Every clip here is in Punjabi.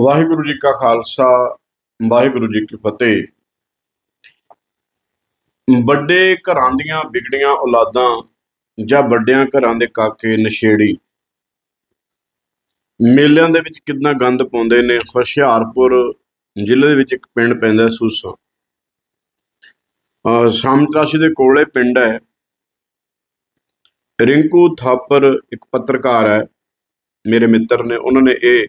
ਵਾਹਿਗੁਰੂ ਜੀ ਕਾ ਖਾਲਸਾ, ਵਾਹਿਗੁਰੂ ਜੀ ਕੀ ਫਤਿਹ। ਵੱਡੇ ਘਰਾਂ ਦੀਆਂ ਵਿਗੜੀਆਂ ਔਲਾਦਾਂ ਜਾਂ ਵੱਡਿਆਂ ਘਰਾਂ ਦੇ ਕਾਕੇ ਨਸ਼ੇੜੀ। ਮੇਲਿਆਂ ਦੇ ਵਿੱਚ ਕਿੰਨਾ ਗੰਦ ਪਾਉਂਦੇ ਨੇ, ਹੁਸ਼ਿਆਰਪੁਰ ਜ਼ਿਲ੍ਹੇ ਦੇ ਵਿੱਚ ਇੱਕ ਪਿੰਡ ਪੈਂਦਾ ਸੂਸਾ। ਅਹ ਸਾਮਤਰਾਸ਼ੀ ਦੇ ਕੋਲੇ ਪਿੰਡ ਹੈ। ਰਿੰਕੂ ਥਾਪਰ ਇੱਕ ਪੱਤਰਕਾਰ ਹੈ, ਮੇਰੇ ਮਿੱਤਰ ਨੇ, ਉਹਨਾਂ ਨੇ ਇਹ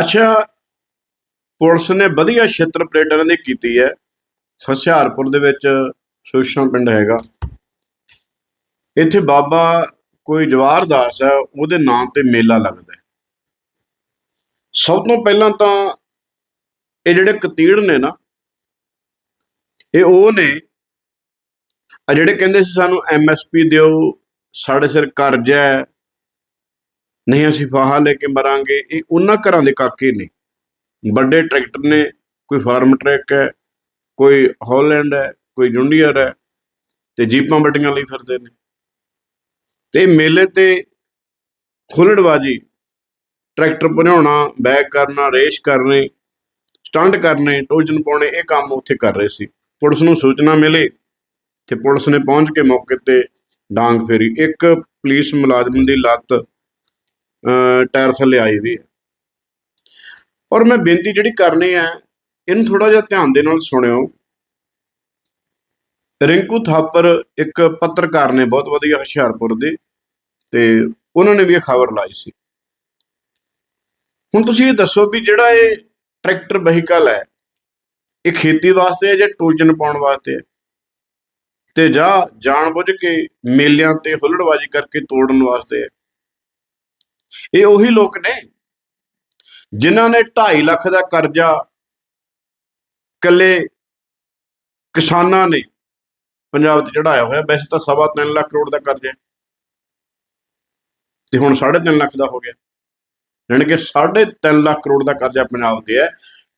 ਅੱਛਾ, ਪੁਲਿਸ ਨੇ ਵਧੀਆ ਛੇਤਰ ਪਰੇਡਾਂ ਦੀ ਕੀਤੀ ਹੈ। ਹੁਸ਼ਿਆਰਪੁਰ ਦੇ ਵਿੱਚ ਸੂਸ਼ਾ ਪਿੰਡ ਹੈਗਾ। ਇੱਥੇ ਬਾਬਾ ਕੋਈ ਜਵਾਰਦਾਸ ਹੈ, ਉਹਦੇ ਨਾਂ ਤੇ ਮੇਲਾ ਲੱਗਦਾ ਹੈ। ਸਭ ਤੋਂ ਪਹਿਲਾਂ ਤਾਂ ਇਹ ਜਿਹੜੇ ਕਤੀੜ ਨੇ ਨਾ, ਇਹ ਉਹ ਨੇ ਆ ਜਿਹੜੇ ਕਹਿੰਦੇ ਸੀ ਸਾਨੂੰ ਐਮਐਸਪੀ ਦਿਓ, ਸਾਡੇ ਸਿਰ ਕਰਜ਼ਾ ਹੈ ਨਹੀਂ ਅਸੀਂ ਫਾਹਾ ਲੈ ਕੇ ਮਰਾਂਗੇ, ਇਹ ਉਹਨਾਂ ਘਰਾਂ ਦੇ ਕਾਕੇ ਨੇ। ਵੱਡੇ ਟਰੈਕਟਰ ਨੇ, ਕੋਈ ਫਾਰਮ ਟਰੈਕ ਹੈ, ਕੋਈ ਹਾਲੈਂਡ ਹੈ, ਕੋਈ ਜੁੰਡੀਅਰ ਹੈ, ਤੇ ਜੀਪਾਂ ਵੱਡੀਆਂ ਲਈ ਫਿਰਦੇ ਨੇ। ਤੇ ਮੇਲੇ ਤੇ ਖੁੱਲੜਬਾਜੀ ਟਰੈਕਟਰ ਬਣਾਉਣਾ, ਬੈਕ ਕਰਨਾ, ਰੇਸ ਕਰਨੇ, ਸਟੰਟ ਕਰਨੇ ਟੋਜਨ ਪਾਉਣੇ, ਇਹ ਕੰਮ ਉੱਥੇ ਕਰ ਰਹੇ ਸੀ। ਪੁਲਿਸ ਨੂੰ ਸੂਚਨਾ ਮਿਲੀ ਤੇ ਪੁਲਿਸ ਨੇ ਪਹੁੰਚ ਕੇ ਮੌਕੇ ਤੇ ਡਾਂਗ ਫੇਰੀ। ਇੱਕ ਪੁਲਿਸ ਮੁਲਾਜ਼ਮ ਦੀ ਲੱਤ ਟਾਇਰ ਥੱਲੇ ਆਈ ਵੀ ਹੈ ਔਰ ਮੈਂ ਬੇਨਤੀ ਜਿਹੜੀ ਕਰਨੀ ਹੈ ਇਹਨੂੰ ਥੋੜਾ ਜਿਹਾ ਧਿਆਨ ਦੇ ਨਾਲ ਸੁਣਿਓ। ਰਿੰਕੂ ਥਾਪਰ ਇੱਕ ਪੱਤਰਕਾਰ ਨੇ ਬਹੁਤ ਵਧੀਆ ਹੁਸ਼ਿਆਰਪੁਰ ਦੇ, ਤੇ ਉਹਨਾਂ ਨੇ ਵੀ ਇਹ ਖਬਰ ਲਾਈ ਸੀ। ਹੁਣ ਤੁਸੀਂ ਇਹ ਦੱਸੋ ਵੀ ਜਿਹੜਾ ਇਹ ਟਰੈਕਟਰ ਵਹੀਕਲ ਹੈ, ਇਹ ਖੇਤੀ ਵਾਸਤੇ ਹੈ ਜਾਂ ਟੋਜਨ ਪਾਉਣ ਵਾਸਤੇ ਹੈ? ਤੇ ਜਾਂ ਜਾਣਬੁੱਝ ਕੇ ਮੇਲਿਆਂ ਤੇ ਹੁੱਲੜਬਾਜੀ ਕਰਕੇ ਤੋੜਨ ਵਾਸਤੇ ਹੈ? ਇਹ ਉਹੀ ਲੋਕ ਨੇ ਜਿਨ੍ਹਾਂ ਨੇ 2.5 ਲੱਖ ਦਾ ਕਰਜ਼ਾ ਕੱਲੇ ਕਿਸਾਨਾਂ ਨੇ ਪੰਜਾਬ ਤੇ ਚੜਾਇਆ ਹੋਇਆ। ਵੈਸੇ ਤਾਂ ਸਵਾ ਤਿੰਨ ਲੱਖ ਕਰੋੜ ਦਾ ਕਰਜ਼ਾ ਤੇ ਹੁਣ 3.5 ਲੱਖ ਦਾ ਹੋ ਗਿਆ। ਯਾਨੀ ਕਿ 3.5 ਲੱਖ ਕਰੋੜ ਦਾ ਕਰਜ਼ਾ ਪੰਜਾਬ ਤੇ ਹੈ।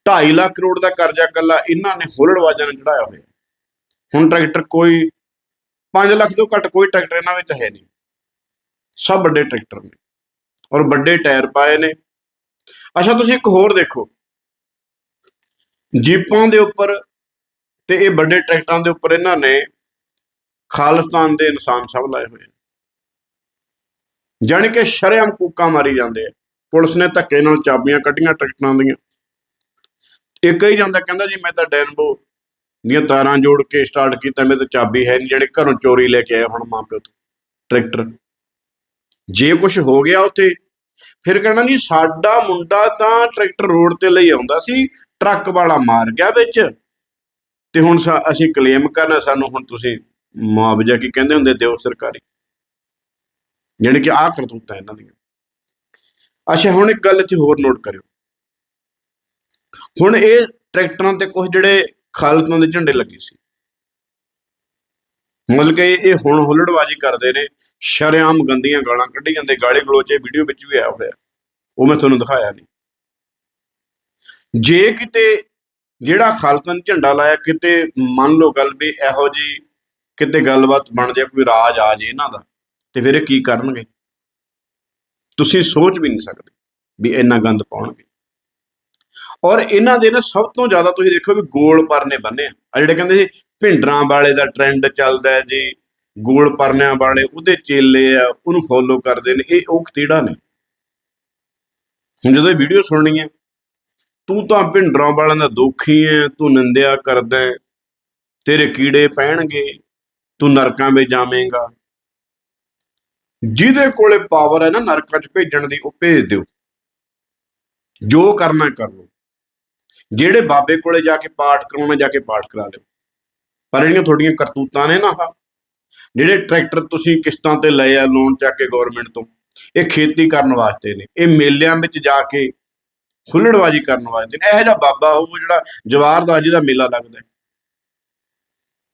2.5 ਲੱਖ ਕਰੋੜ ਦਾ ਕਰਜ਼ਾ ਕੱਲਾ ਇਹਨਾਂ ਨੇ ਹੁੱਲੜਵਾਜਾਂ ਨੇ ਚੜਾਇਆ ਹੋਇਆ। ਹੁਣ ਟਰੈਕਟਰ ਕੋਈ 5 ਲੱਖ ਤੋਂ ਘੱਟ ਕੋਈ ਟਰੈਕਟਰ ਇਹਨਾਂ ਵਿੱਚ ਹੈ ਨਹੀਂ। ਸਭ ਵੱਡੇ ਟਰੈਕਟਰ ਨੇ। ਔਰ ਵੱਡੇ ਟਾਇਰ ਪਾਏ ਨੇ। ਅੱਛਾ, ਤੁਸੀਂ ਇੱਕ ਹੋਰ ਦੇਖੋ। ਜੀਪਾਂ ਦੇ ਉੱਪਰ ਤੇ ਇਹ ਵੱਡੇ ਟਰੈਕਟਰਾਂ ਦੇ ਉੱਪਰ ਇਹਨਾਂ ਨੇ ਖਾਲਿਸਤਾਨ ਦੇ ਇਨਸਾਨ ਸਭ ਲਾਏ ਹੋਏ ਆ ਜਾਣੀ ਕਿ ਸ਼ਰੇਆਮ ਕੂਕਾਂ ਮਾਰੀ ਜਾਂਦੇ ਆ। ਪੁਲਿਸ ਨੇ ਧੱਕੇ ਨਾਲ ਚਾਬੀਆਂ ਕੱਢੀਆਂ ਟਰੈਕਟਰਾਂ ਦੀਆਂ। ਇੱਕ ਹੀ ਜਾਂਦਾ ਕਹਿੰਦਾ, ਜੀ, ਮੈਂ ਤਾਂ ਡੈਨਬੋ ਦੀਆਂ ਤਾਰਾਂ ਜੋੜ ਕੇ ਸਟਾਰਟ ਕੀਤਾ। ਮੇਰੇ ਤਾਂ ਚਾਬੀ ਹੈ ਨਹੀਂ ਜਿਹੜੇ ਘਰੋਂ ਚੋਰੀ ਲੈ ਕੇ ਆਏ ਹੁਣ ਮਾਂ ਪਿਓ ਤੋਂ। ਟਰੈਕਟਰ ਜੇ ਕੁਝ ਹੋ ਗਿਆ ਉੱਥੇ, ਫਿਰ ਕਹਿਣਾ ਜੀ ਸਾਡਾ ਮੁੰਡਾ ਤਾਂ ਟਰੈਕਟਰ ਰੋਡ ਤੇ ਲਈ ਆਉਂਦਾ ਸੀ, ਟਰੱਕ ਵਾਲਾ ਮਾਰ ਗਿਆ ਵਿੱਚ। ਤੇ ਹੁਣ ਅਸੀਂ ਕਲੇਮ ਕਰਨਾ, ਸਾਨੂੰ ਹੁਣ ਤੁਸੀਂ ਮੁਆਵਜ਼ਾ ਕੀ ਕਹਿੰਦੇ ਹੁੰਦੇ, ਦਿਓ ਸਰਕਾਰੀ। ਜਾਣੀ ਕਿ ਆਹ ਕਰਤੂਤਾਂ ਇਹਨਾਂ ਦੀਆਂ। ਅੱਛਾ, ਹੁਣ ਇੱਕ ਗੱਲ ਇੱਥੇ ਹੋਰ ਨੋਟ ਕਰਿਓ। ਹੁਣ ਇਹ ਟਰੈਕਟਰਾਂ ਤੇ ਕੁਝ ਜਿਹੜੇ ਖਾਲਤਾਂ ਦੇ ਝੰਡੇ ਲੱਗੇ ਸੀ। ਮਤਲਬ ਕਿ ਇਹ ਹੁਣ ਹੁੱਲੜਬਾਜੀ ਕਰਦੇ ਨੇ, ਸ਼ਰੇਆਮ ਗੰਦੀਆਂ ਗਾਲਾਂ ਕੱਢੀ ਜਾਂਦੇ, ਗਾਲੀ ਗਲੋਚੇ ਵੀਡੀਓ ਵਿੱਚ ਵੀ ਆਇਆ ਹੋਇਆ। ਉਹ ਮੈਂ ਤੁਹਾਨੂੰ ਦਿਖਾਇਆ ਨਹੀਂ ਜੇ ਕਿਤੇ ਜਿਹੜਾ ਖਾਲਸਾ ਨੇ ਝੰਡਾ ਲਾਇਆ, ਕਿਤੇ ਮੰਨ ਲਓ ਗੱਲ ਵੀ ਇਹੋ ਜੀ ਕਿਤੇ ਗੱਲਬਾਤ ਬਣ ਜਾਏ, ਕੋਈ ਰਾਜ ਆ ਜੇ ਇਹਨਾਂ ਦਾ, ਤੇ ਫਿਰ ਇਹ ਕੀ ਕਰਨਗੇ? ਤੁਸੀਂ ਸੋਚ ਵੀ ਨਹੀਂ ਸਕਦੇ ਵੀ ਇੰਨਾ ਗੰਦ ਪਾਉਣਗੇ। ਔਰ ਇਹਨਾਂ ਦੇ ਨਾ ਸਭ ਤੋਂ ਜ਼ਿਆਦਾ ਤੁਸੀਂ ਦੇਖੋ ਵੀ ਗੋਲ ਪਰਨੇ ਬੰਨੇ ਆ। ਆਹ ਜਿਹੜੇ ਕਹਿੰਦੇ ਸੀ ਭਿੰਡਰਾਂ ਵਾਲੇ ਦਾ ਟ੍ਰੈਂਡ ਚੱਲਦਾ ਹੈ ਜੀ, ਗੋਲ ਪਰਨਿਆਂ ਵਾਲੇ, ਉਹਦੇ ਚੇਲੇ ਆ, ਉਹਨੂੰ ਫੋਲੋ ਕਰਦੇ ਨੇ, ਇਹ ਉਹ ਖਤੀੜਾ ਨੇ। ਹੁਣ ਜਦੋਂ ਇਹ ਵੀਡੀਓ ਸੁਣਨੀ ਹੈ, ਤੂੰ ਤਾਂ ਭਿੰਡਰਾਂ ਵਾਲਿਆਂ ਦਾ ਦੋਖੀ ਹੈ ਤੂੰ ਨਿੰਦਿਆ ਕਰਦਾ ਤੇਰੇ ਕੀੜੇ ਪੈਣਗੇ, ਤੂੰ ਨਰਕਾਂ ਵਿੱਚ ਜਾਵੇਂਗਾ। ਜਿਹਦੇ ਕੋਲੇ ਪਾਵਰ ਹੈ ਨਾ, ਨਰਕਾਂ 'ਚ ਭੇਜਣ ਦੀ, ਉਹ ਭੇਜ ਦਿਓ। ਜੋ ਕਰਨਾ ਕਰ ਲਓ। ਜਿਹੜੇ ਬਾਬੇ ਕੋਲੇ ਜਾ ਕੇ ਪਾਠ ਕਰਾਉਣਾ ਜਾ ਕੇ ਪਾਠ ਕਰਾ ਲਿਓ। ਪਰ ਜਿਹੜੀਆਂ ਤੁਹਾਡੀਆਂ ਕਰਤੂਤਾਂ ਨੇ ਨਾ ਆਹ, ਜਿਹੜੇ ਟਰੈਕਟਰ ਤੁਸੀਂ ਕਿਸ਼ਤਾਂ ਤੇ ਲਏ ਆ ਲੋਨ ਚੱਕ ਕੇ ਗਵਰਨਮੈਂਟ ਤੋਂ, ਇਹ ਖੇਤੀ ਕਰਨ ਵਾਸਤੇ ਨੇ, ਇਹ ਮੇਲਿਆਂ ਵਿੱਚ ਜਾ ਕੇ ਹੁੱਲੜਬਾਜੀ ਕਰਨ ਵਾਸਤੇ ਨੇ। ਇਹੋ ਜਿਹਾ ਬਾਬਾ ਹੋਊ ਜਿਹੜਾ ਜਵਾਰ ਦਾ ਮੇਲਾ ਲੱਗਦਾ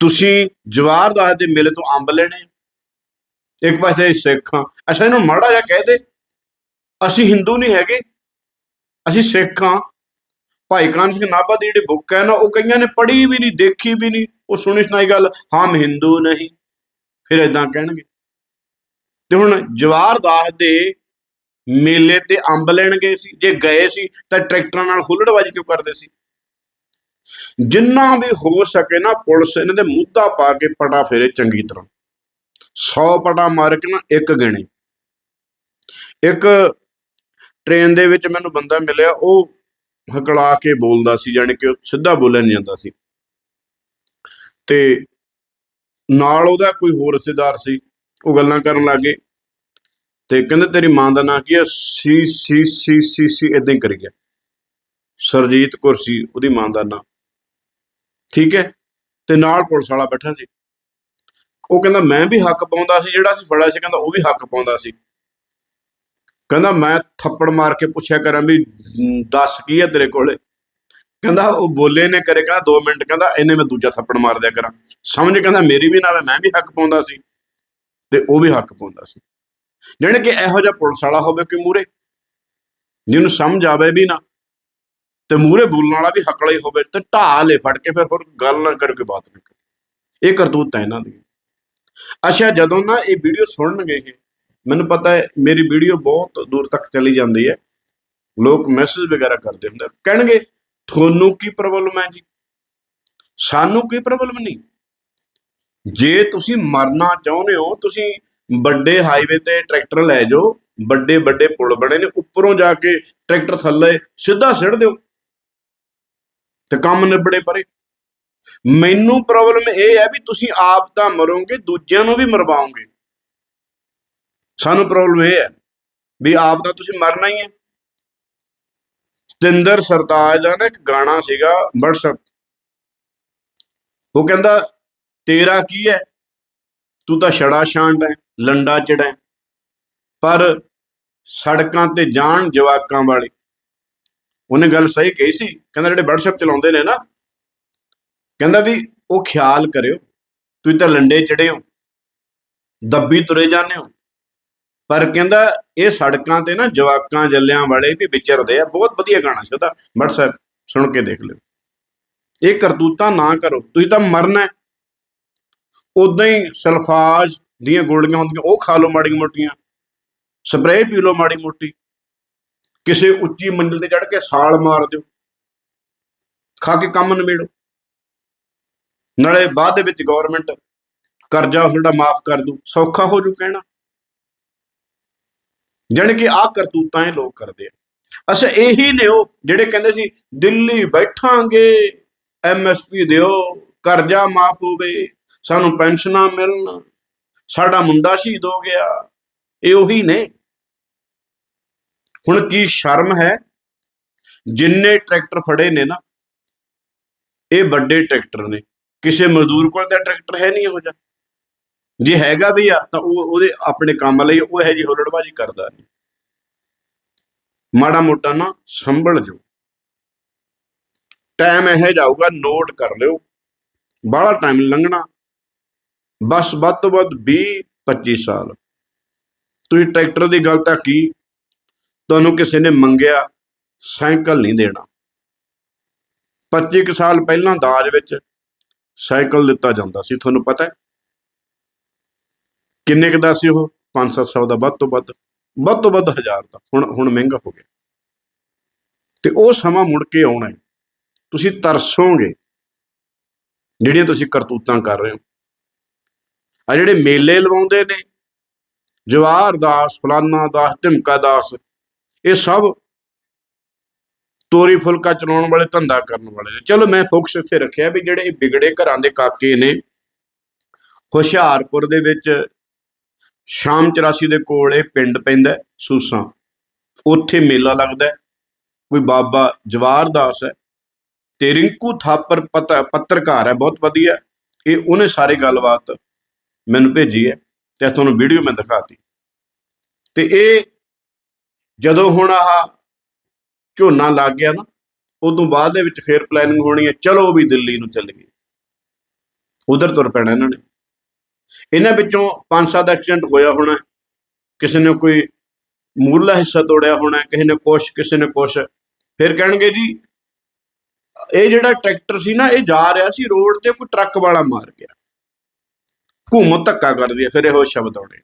ਤੁਸੀਂ ਜਵਾਰ ਦੇ ਮੇਲੇ ਤੋਂ ਅੰਬ ਲੈਣੇ ਇੱਕ ਪਾਸੇ ਅਸੀਂ ਸਿੱਖ ਹਾਂ। ਅੱਛਾ, ਇਹਨੂੰ ਮਾੜਾ ਜਿਹਾ ਕਹਿ ਦੇ। ਅਸੀਂ ਹਿੰਦੂ ਨਹੀਂ ਹੈਗੇ। ਅਸੀਂ ਸਿੱਖ ਹਾਂ। ਭਾਈ ਕਾਨ ਸਿੰਘ ਨਾਭਾ ਦੀ ਜਿਹੜੀ ਬੁੱਕ ਹੈ ਨਾ, ਉਹ ਕਈਆਂ ਨੇ ਪੜ੍ਹੀ ਵੀ ਨਹੀਂ, ਦੇਖੀ ਵੀ ਨਹੀਂ। ਉਹ ਸੁਣੀ ਸੁਣਾਈ ਗੱਲ ਹਮ ਹਿੰਦੂ ਨਹੀਂ। ਫਿਰ ਇਦਾਂ ਕਹਿਣਗੇ। ਤੇ ਹੁਣ ਜਵਾਰ ਦਾਸ ਦੇ ਮੇਲੇ ਤੇ ਅੰਬ ਲੈਣ ਗਏ ਸੀ। ਜੇ ਗਏ ਸੀ, ਤਾਂ ਟਰੈਕਟਰਾਂ ਨਾਲ ਹੁੱਲੜਬਾਜੀ ਕਿਉਂ ਕਰਦੇ ਸੀ? ਜਿੰਨਾ ਵੀ ਹੋ ਸਕੇ ਨਾ, ਪੁਲਿਸ ਇਹਨਾਂ ਦੇ ਮੁੱਦਾ ਪਾ ਕੇ ਪਟਾ ਫੇਰੇ ਚੰਗੀ ਤਰ੍ਹਾਂ। 100 ਪਟਾ ਮਾਰ ਕੇ ਨਾ, ਇੱਕ ਗਿਣੇ ਇੱਕ ਟ੍ਰੇਨ ਦੇ ਵਿੱਚ ਮੈਨੂੰ ਬੰਦਾ ਮਿਲਿਆ, ਉਹ ਹਕਲਾ ਕੇ ਬੋਲਦਾ ਸੀ, ਜਾਣੀ ਕਿ ਉਹ ਸਿੱਧਾ ਬੋਲਿਆ ਨਹੀਂ ਜਾਂਦਾ ਸੀ। ਤੇ ਨਾਲ ਉਹਦਾ ਕੋਈ ਹੋਰ ਰਿਸ਼ਤੇਦਾਰ ਸੀ, ਉਹ ਗੱਲਾਂ ਕਰਨ ਲੱਗੇ ਤੇ ਕਹਿੰਦੇ, ਤੇਰੀ ਮਾਂ ਦਾ ਨਾਂ ਕੀ ਹੈ ਸੀ ਸੀ ਸੀ ਸੀ ਸੀ ਇਦਾਂ ਹੀ ਕਰੀ ਗਿਆ। ਸਰਜੀਤ ਕੌਰ ਸੀ, ਉਹਦੀ ਮਾਂ ਦਾ ਨਾਂ। ਠੀਕ ਹੈ? ਤੇ ਨਾਲ ਪੁਲਿਸ ਵਾਲਾ ਬੈਠਾ ਸੀ। ਉਹ ਕਹਿੰਦਾ, ਮੈਂ ਵੀ ਹੱਕ ਪਾਉਂਦਾ ਸੀ, ਜਿਹੜਾ ਸੀ ਫੜਿਆ ਸੀ, ਕਹਿੰਦਾ, ਉਹ ਵੀ ਹੱਕ ਪਾਉਂਦਾ ਸੀ। ਕਹਿੰਦਾ, ਮੈਂ ਥੱਪੜ ਮਾਰ ਕੇ ਪੁੱਛਿਆ ਕਰਾਂ ਵੀ ਦੱਸ ਕੀ ਹੈ ਤੇਰੇ ਕੋਲੇ? ਕਹਿੰਦਾ, ਉਹ ਬੋਲੇ ਨੇ ਕਰੇ, ਕਹਿੰਦਾ 2 ਮਿੰਟ, ਕਹਿੰਦਾ, ਇਹਨੇ ਮੈਂ ਦੂਜਾ ਥੱਪੜ ਮਾਰ ਦਿਆ ਕਰਾਂ। ਸਮਝ, ਕਹਿੰਦਾ, ਮੇਰੀ ਵੀ ਨਾਲ ਮੈਂ ਵੀ ਹੱਕ ਪਾਉਂਦਾ ਸੀ। ਤੇ ਉਹ ਵੀ ਹੱਕ ਪਾਉਂਦਾ ਸੀ। ਜਾਣੀ ਕਿ ਇਹੋ ਜਿਹਾ ਪੁਲਿਸ ਵਾਲਾ ਹੋਵੇ ਕਿ ਮੂਰੇ ਜਿਹਨੂੰ ਸਮਝ ਆਵੇ ਵੀ ਨਾ, ਤੇ ਮੂਰੇ ਬੋਲਣ ਵਾਲਾ ਵੀ ਹੱਕਲਾ ਹੀ ਹੋਵੇ, ਤੇ ਢਾਹ ਲੈ ਫੜ ਕੇ ਫਿਰ ਹੋਰ ਗੱਲ ਨਾ ਕਰਕੇ ਬਾਤ ਨਾ ਕਰ। ਇਹ ਕਰਤੂਤ ਹੈ ਇਹਨਾਂ ਦੀ। ਅੱਛਾ, ਜਦੋਂ ਨਾ ਇਹ ਵੀਡੀਓ ਸੁਣਨਗੇ ਇਹ ਮੈਨੂੰ ਪਤਾ ਹੈ, ਮੇਰੀ ਵੀਡੀਓ ਬਹੁਤ ਦੂਰ ਤੱਕ ਚਲੀ ਜਾਂਦੀ ਹੈ। ਲੋਕ ਮੈਸੇਜ ਵਗੈਰਾ ਕਰਦੇ ਹੁੰਦੇ ਕਹਿਣਗੇ, ਤੁਹਾਨੂੰ ਕੀ ਪ੍ਰੋਬਲਮ ਹੈ ਜੀ? ਸਾਨੂੰ ਕੋਈ ਪ੍ਰੋਬਲਮ ਨਹੀਂ? ਜੇ ਤੁਸੀਂ ਮਰਨਾ ਚਾਹੁੰਦੇ ਹੋ, ਤੁਸੀਂ ਵੱਡੇ ਹਾਈਵੇ ਤੇ ਟਰੈਕਟਰ ਲੈ ਜਾਓ, ਵੱਡੇ ਵੱਡੇ ਪੁਲ ਬਣੇ ਨੇ, ਉੱਪਰੋਂ ਜਾ ਕੇ ਟਰੈਕਟਰ ਥੱਲੇ ਸਿੱਧਾ ਸਿੱਟ ਦਿਓ ਤੇ ਕੰਮ ਨਿਬੜੇ ਪਰੇ। ਮੈਨੂੰ ਪ੍ਰੋਬਲਮ ਇਹ ਹੈ ਵੀ ਤੁਸੀਂ ਆਪ ਤਾਂ ਮਰੋਗੇ, ਦੂਜਿਆਂ ਨੂੰ ਵੀ ਮਰਵਾਓਗੇ। ਸਾਨੂੰ ਪ੍ਰੋਬਲਮ ਇਹ ਹੈ ਵੀ ਆਪ ਤਾਂ ਤੁਸੀਂ ਮਰਨਾ ਹੀ ਹੈ। ਸਤਿੰਦਰ ਸਰਤਾਜ ਦਾ ਨਾ ਇੱਕ ਗਾਣਾ ਸੀਗਾ WhatsApp ਉਹ ਕਹਿੰਦਾ ਤੇਰਾ ਕੀ ਹੈ? ਤੂੰ ਤਾਂ ਛੜਾ ਛਾਂਡ ਹੈ ਲੰਡਾ ਚੜਾ। ਪਰ ਸੜਕਾਂ ਤੇ ਜਾਣ ਜਵਾਕਾਂ ਵਾਲੇ। ਉਹਨੇ ਗੱਲ ਸਹੀ ਕਹੀ ਸੀ। ਕਹਿੰਦਾ ਜਿਹੜੇ WhatsApp ਚਲਾਉਂਦੇ ਨੇ ਨਾ ਕਹਿੰਦਾ ਵੀ ਉਹ ਖਿਆਲ ਕਰਿਓ। ਤੁਸੀਂ ਤਾਂ ਲੰਡੇ ਚੜੇ ਹੋ। ਦੱਬੀ ਤੁਰੇ ਜਾਂਦੇ ਹੋ। ਪਰ ਕਹਿੰਦਾ ਇਹ ਸੜਕਾਂ ਤੇ ਨਾ ਜਵਾਕਾਂ ਜੱਲਿਆਂ ਵਾਲੇ ਵੀ ਵਿਚਰਦੇ ਆ, ਬਹੁਤ ਵਧੀਆ ਗਾਣਾ ਸੀ ਉਹਦਾ WhatsApp ਸੁਣ ਕੇ ਦੇਖ ਲਿਓ। ਇਹ ਕਰਤੂਤਾ ਨਾ ਕਰੋ, ਤੁਸੀਂ ਤਾਂ ਮਰਨਾ ਹੈ। ਉਦਾਂ ਹੀ ਸਲਫਾਜ ਦੀਆਂ ਗੋਲੀਆਂ ਹੁੰਦੀਆਂ, ਉਹ ਖਾ ਲਓ ਮਾੜੀ ਮੋਟੀਆਂ, ਸਪਰੇਅ ਪੀ ਲਓ ਮਾੜੀ ਮੋਟੀ। ਕਿਸੇ ਉੱਚੀ ਮੰਜ਼ਿਲ ਤੇ ਚੜ ਕੇ ਸਾਲ ਮਾਰ ਦਿਓ, ਖਾ ਕੇ ਕੰਮ ਨਿਬੇੜੋ। ਨਾਲੇ ਬਾਅਦ ਦੇ ਵਿੱਚ ਗਵਰਨਮੈਂਟ ਕਰਜ਼ਾ ਤੁਹਾਡਾ ਮਾਫ ਕਰ ਦੂ ਸੌਖਾ ਹੋ ਜੂ ਕਹਿਣਾ। ਜਾਣੀ ਕਿ ਆਹ ਕਰਤੂਤਾਂ ਇਹ ਲੋਕ ਕਰਦੇ ਆ। ਅੱਛਾ, ਇਹੀ ਨੇ ਉਹ ਜਿਹੜੇ ਕਹਿੰਦੇ ਸੀ, ਦਿੱਲੀ ਬੈਠਾਂਗੇ ਐਮਐਸਪੀ ਦਿਓ, ਕਰਜ਼ਾ ਮਾਫ ਹੋਵੇ, ਸਾਨੂੰ ਪੈਨਸ਼ਨਾਂ ਮਿਲਣ, ਸਾਡਾ ਮੁੰਡਾ ਸ਼ਹੀਦ ਹੋ ਗਿਆ, ਇਹ ਉਹੀ ਨੇ। ਹੁਣ ਕੀ ਸ਼ਰਮ ਹੈ, ਜਿੰਨੇ ਟਰੈਕਟਰ ਫੜੇ ਨੇ ਨਾ, ਇਹ ਵੱਡੇ ਟਰੈਕਟਰ ਨੇ। ਕਿਸੇ ਮਜ਼ਦੂਰ ਕੋਲ ਤਾਂ ਟਰੈਕਟਰ ਹੈ ਨਹੀਂ ਇਹੋ ਜਿਹਾ। ਜੇ ਹੈਗਾ ਵੀ ਆ, ਤਾਂ ਉਹ ਉਹਦੇ ਆਪਣੇ ਕੰਮ ਲਈ ਉਹ ਹੈ ਜੀ ਹੁਲੜਬਾਜੀ ਕਰਦਾ ਨਹੀਂ। ਮਾੜਾ ਮੋਟਾ ਨਾ ਸੰਭਲ ਜੋ ਟਾਈਮ ਇਹ ਜਾਊਗਾ ਨੋਟ ਕਰ ਲਿਓ। ਬਾਹਲਾ ਟਾਈਮ ਲੰਘਣਾ। ਬਸ ਵੱਧ ਤੋਂ ਵੱਧ 20 25 ਸਾਲ। ਤੁਸੀਂ ਟਰੈਕਟਰ ਦੀ ਗੱਲ ਤਾਂ ਕੀ? ਤੁਹਾਨੂੰ ਕਿਸੇ ਨੇ ਮੰਗਿਆ, ਸਾਈਕਲ ਨਹੀਂ ਦੇਣਾ। 25 ਕੁ ਸਾਲ ਪਹਿਲਾਂ ਦਾਜ ਵਿੱਚ ਸਾਈਕਲ ਦਿੱਤਾ ਜਾਂਦਾ ਸੀ, ਤੁਹਾਨੂੰ ਪਤਾ ਹੈ? ਕਿੰਨੇ ਕੁ ਦਾ ਸੀ ਉਹ? 5-700 ਦਾ ਵੱਧ ਤੋਂ ਵੱਧ ਵੱਧ ਤੋਂ ਵੱਧ 1000 ਦਾ। ਹੁਣ ਹੁਣ ਮਹਿੰਗਾ ਹੋ ਗਿਆ। ਤੇ ਉਹ ਸਮਾਂ ਮੁੜ ਕੇ ਆਉਣਾ ਹੈ। ਤੁਸੀਂ ਤਰਸੋਗੇ ਜਿਹੜੀਆਂ ਤੁਸੀਂ ਕਰਤੂਤਾਂ ਕਰ ਰਹੇ ਹੋ। ਆ ਜਿਹੜੇ ਮੇਲੇ ਲਵਾਉਂਦੇ ਨੇ, ਜਵਾਹਰ ਦਾਸ, ਫਲਾਨਾ ਦਾਸ, ਧਮਕਾ ਦਾਸ, ਇਹ ਸਭ ਤੋਰੀ ਫੁਲਕਾ ਚਲਾਉਣ ਵਾਲੇ, ਧੰਦਾ ਕਰਨ ਵਾਲੇ ਨੇ। ਚਲੋ ਮੈਂ ਫੋਕਸ ਇੱਥੇ ਰੱਖਿਆ ਵੀ ਜਿਹੜੇ ਵਿਗੜੇ ਘਰਾਂ ਦੇ ਕਾਕੇ ਨੇ, ਹੁਸ਼ਿਆਰਪੁਰ ਦੇ ਵਿੱਚ ਸ਼ਾਮ 84 ਦੇ ਕੋਲ ਇਹ ਪਿੰਡ ਪੈਂਦਾ ਸੂਸਾਂ। ਉੱਥੇ ਮੇਲਾ ਲੱਗਦਾ ਕੋਈ ਬਾਬਾ ਜਵਾਰਦਾਸ ਹੈ। ਤੇ ਰਿੰਕੂ ਥਾਪਰ ਪਤ- ਪੱਤਰਕਾਰ ਹੈ, ਬਹੁਤ ਵਧੀਆ ਇਹ ਉਹਨੇ ਸਾਰੀ ਗੱਲਬਾਤ ਮੈਨੂੰ ਭੇਜੀ ਹੈ ਤੇ ਤੁਹਾਨੂੰ ਵੀਡੀਓ ਮੈਂ ਦਿਖਾਤੀ। ਤੇ ਇਹ ਜਦੋਂ ਹੁਣ ਆਹ ਝੋਨਾ ਲੱਗ ਗਿਆ ਨਾ, ਉਦੋਂ ਬਾਅਦ ਦੇ ਵਿੱਚ ਫੇਰ ਪਲੈਨਿੰਗ ਹੋਣੀ ਹੈ, ਚਲੋ ਵੀ ਦਿੱਲੀ ਨੂੰ ਚੱਲ ਗਏ ਉਧਰ ਤੁਰ ਪੈਣਾ ਇਹਨਾਂ ਨੇ। ਇਹਨਾਂ ਵਿੱਚੋਂ ਪੰਜ ਸੱਤ ਐਕਸੀਡੈਂਟ ਹੋਇਆ ਹੋਣਾ ਕਿਸੇ ਨੇ ਕੋਈ ਮੂਲਾ ਹਿੱਸਾ ਤੋੜਿਆ ਹੋਣਾ ਕਿਸੇ ਨੇ ਕੁਛ, ਕਿਸੇ ਨੇ ਕੁਛ। ਫਿਰ ਕਹਿਣਗੇ ਜੀ, ਇਹ ਜਿਹੜਾ ਟਰੈਕਟਰ ਸੀ ਨਾ, ਇਹ ਜਾ ਰਿਹਾ ਸੀ ਰੋਡ ਤੇ, ਕੋਈ ਟਰੱਕ ਵਾਲਾ ਮਾਰ ਗਿਆ। ਘੁੰਮ ਧੱਕਾ ਕਰਦੀ ਹੈ, ਫਿਰ ਇਹੋ ਸ਼ਬਦ ਆਉਣੇ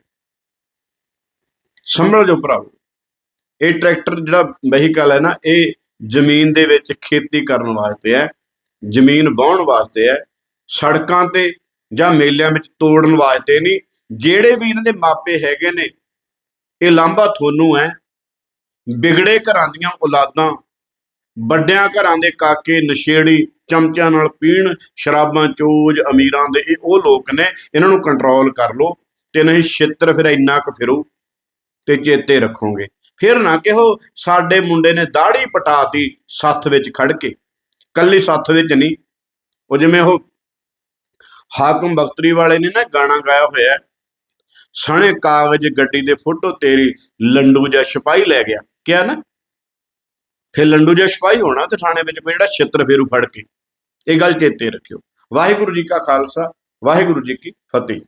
ਸੰਭਲ ਜੋ ਭਰਾਓ ਇਹ ਟਰੈਕਟਰ ਜਿਹੜਾ ਵਹੀਕਲ ਹੈ ਨਾ, ਇਹ ਜ਼ਮੀਨ ਦੇ ਵਿੱਚ ਖੇਤੀ ਕਰਨ ਵਾਸਤੇ ਹੈ, ਜ਼ਮੀਨ ਵਾਹੁਣ ਵਾਸਤੇ ਹੈ। ਸੜਕਾਂ ਤੇ ਜਾਂ ਮੇਲਿਆਂ ਵਿੱਚ ਤੋੜਨ ਵਾਸਤੇ ਨਹੀਂ, ਜਿਹੜੇ ਵੀ ਇਹਨਾਂ ਦੇ ਮਾਪੇ ਹੈਗੇ ਨੇ, ਇਹ ਲਾਂਭਾ ਤੁਹਾਨੂੰ ਹੈ। ਵਿਗੜੇ ਘਰਾਂ ਦੀਆਂ ਔਲਾਦਾਂ, ਵੱਡਿਆਂ ਘਰਾਂ ਦੇ ਕਾਕੇ, ਨਸ਼ੇੜੀ, ਚਮਚਿਆਂ ਨਾਲ ਪੀਣ, ਸ਼ਰਾਬਾਂ, ਚੋਜ, ਅਮੀਰਾਂ ਦੇ, ਇਹ ਉਹ ਲੋਕ ਨੇ, ਇਹਨਾਂ ਨੂੰ ਕੰਟਰੋਲ ਕਰ ਲਓ ਤੇ ਨਹੀਂ ਛਿੱਤਰ ਫਿਰ ਇੰਨਾ ਕੁ ਫਿਰੂ ਤੇ ਚੇਤੇ ਰੱਖੋਗੇ। ਫਿਰ ਨਾ ਕਿਹੋ, ਸਾਡੇ ਮੁੰਡੇ ਨੇ ਦਾੜੀ ਪਟਾਤੀ ਸੱਥ ਵਿੱਚ ਖੜ ਕੇ। ਕੱਲੀ ਸੱਥ ਵਿੱਚ ਨਹੀਂ। ਉਹ ਜਿਵੇਂ ਉਹ ਹਾਕਮ ਬਖਤਰੀ ਵਾਲੇ ਨੇ ਨਾ ਗਾਣਾ ਗਾਇਆ ਹੋਇਆ ਸਣੇ ਕਾਗਜ਼ ਗੱਡੀ ਦੇ ਫੋਟੋ ਤੇਰੀ ਲੰਡੂ ਜਾਂ ਸਿਪਾਹੀ ਲੈ ਗਿਆ। ਕਿਹਾ ਨਾ? ਫਿਰ ਲੰਡੂ ਜਾਂ ਸਿਪਾਹੀ ਹੋਣਾ ਤੇ ਥਾਣੇ ਵਿੱਚ ਕੋਈ ਜਿਹੜਾ ਛਿੱਤਰ ਫੇਰੂ ਫੜ ਕੇ। ਇਹ ਗੱਲ ਚੇਤੇ ਰੱਖਿਓ। ਵਾਹਿਗੁਰੂ ਜੀ ਕਾ ਖਾਲਸਾ, ਵਾਹਿਗੁਰੂ ਜੀ ਕੀ ਫਤਿਹ।